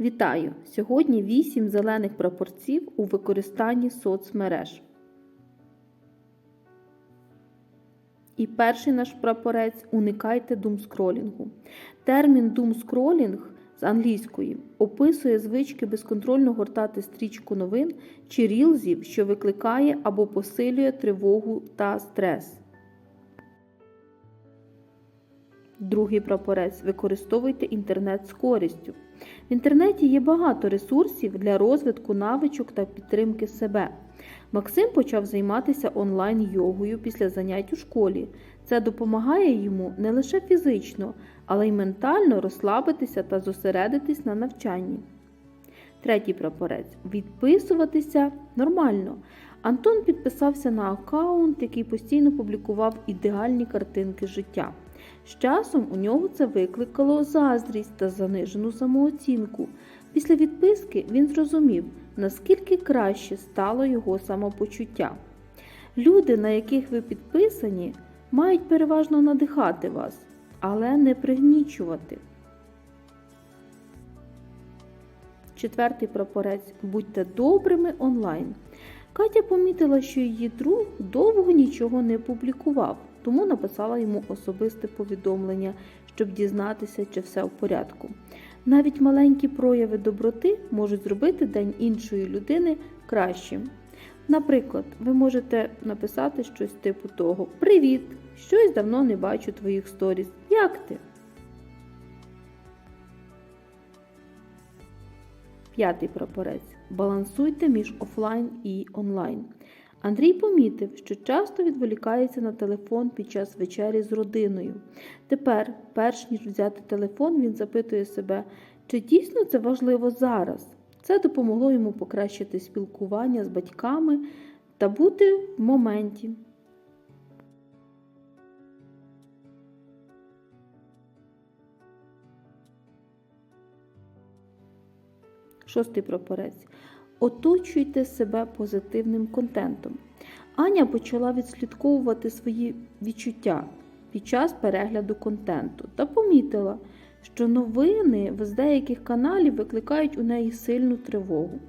Вітаю! Сьогодні 8 зелених прапорців у використанні соцмереж. І перший наш прапорець уникайте думскролінгу. Термін думскролінг з англійської описує звички безконтрольно гортати стрічку новин чи рілзів, що викликає або посилює тривогу та стрес. Другий прапорець використовуйте інтернет з користю. В інтернеті є багато ресурсів для розвитку навичок та підтримки себе. Максим почав займатися онлайн-йогою після занять у школі. Це допомагає йому не лише фізично, але й ментально розслабитися та зосередитись на навчанні. Третій прапорець відписуватися нормально. Антон підписався на аккаунт, який постійно публікував ідеальні картинки життя. З часом у нього це викликало заздрість та занижену самооцінку. Після відписки він зрозумів, наскільки краще стало його самопочуття. Люди, на яких ви підписані, мають переважно надихати вас, але не пригнічувати. Четвертий прапорець будьте добрими онлайн. Катя помітила, що її друг довго нічого не публікував, тому написала йому особисте повідомлення, щоб дізнатися, чи все в порядку. Навіть маленькі прояви доброти можуть зробити день іншої людини кращим. Наприклад, ви можете написати щось типу того: Привіт! Щось давно не бачу твоїх сторіс. Як ти? П'ятий прапорець. Балансуйте між офлайн і онлайн. Андрій помітив, що часто відволікається на телефон під час вечері з родиною. Тепер, перш ніж взяти телефон, він запитує себе, чи дійсно це важливо зараз. Це допомогло йому покращити спілкування з батьками та бути в моменті. Шостий прапорець. Оточуйте себе позитивним контентом. Аня почала відслідковувати свої відчуття під час перегляду контенту та помітила, що новини з деяких каналів викликають у неї сильну тривогу.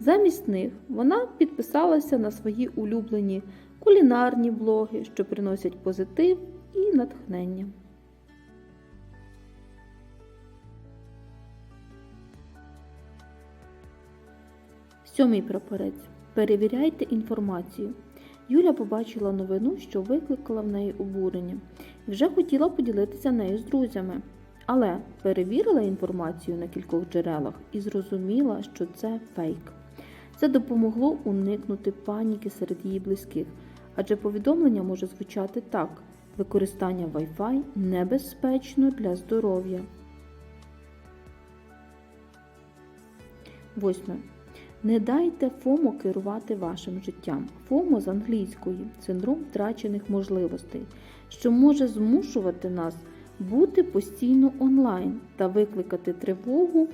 Замість них вона підписалася на свої улюблені кулінарні блоги, що приносять позитив і натхнення. Сьомий прапорець. Перевіряйте інформацію. Юля побачила новину, що викликала в неї обурення, вже хотіла поділитися нею з друзями. Але перевірила інформацію на кількох джерелах і зрозуміла, що це фейк. Це допомогло уникнути паніки серед її близьких, адже повідомлення може звучати так: використання Wi-Fi небезпечно для здоров'я. Восьме. Не дайте ФОМО керувати вашим життям. ФОМО з англійської синдром втрачених можливостей, що може змушувати нас бути постійно онлайн та викликати тривогу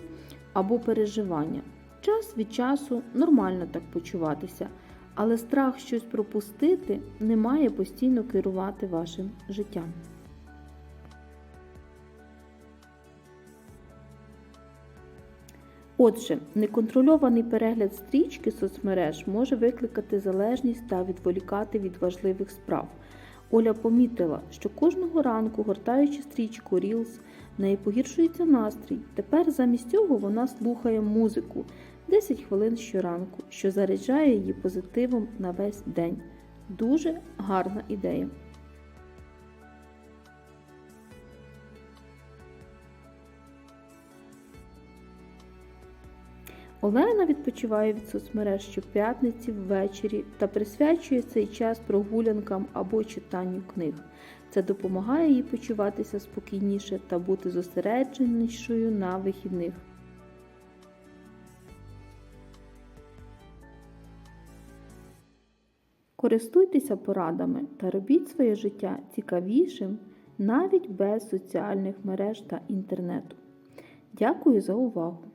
або переживання. Час від часу нормально так почуватися, але страх щось пропустити не має постійно керувати вашим життям. Отже, неконтрольований перегляд стрічки соцмереж може викликати залежність та відволікати від важливих справ. Оля помітила, що кожного ранку, гортаючи стрічку Reels, в неї погіршується настрій. Тепер замість цього вона слухає музику 10 хвилин щоранку, що заряджає її позитивом на весь день. Дуже гарна ідея. Олена відпочиває від соцмереж щоп'ятниці ввечері та присвячує цей час прогулянкам або читанню книг. Це допомагає їй почуватися спокійніше та бути зосередженішою на вихідних. Користуйтеся порадами та робіть своє життя цікавішим навіть без соціальних мереж та інтернету. Дякую за увагу!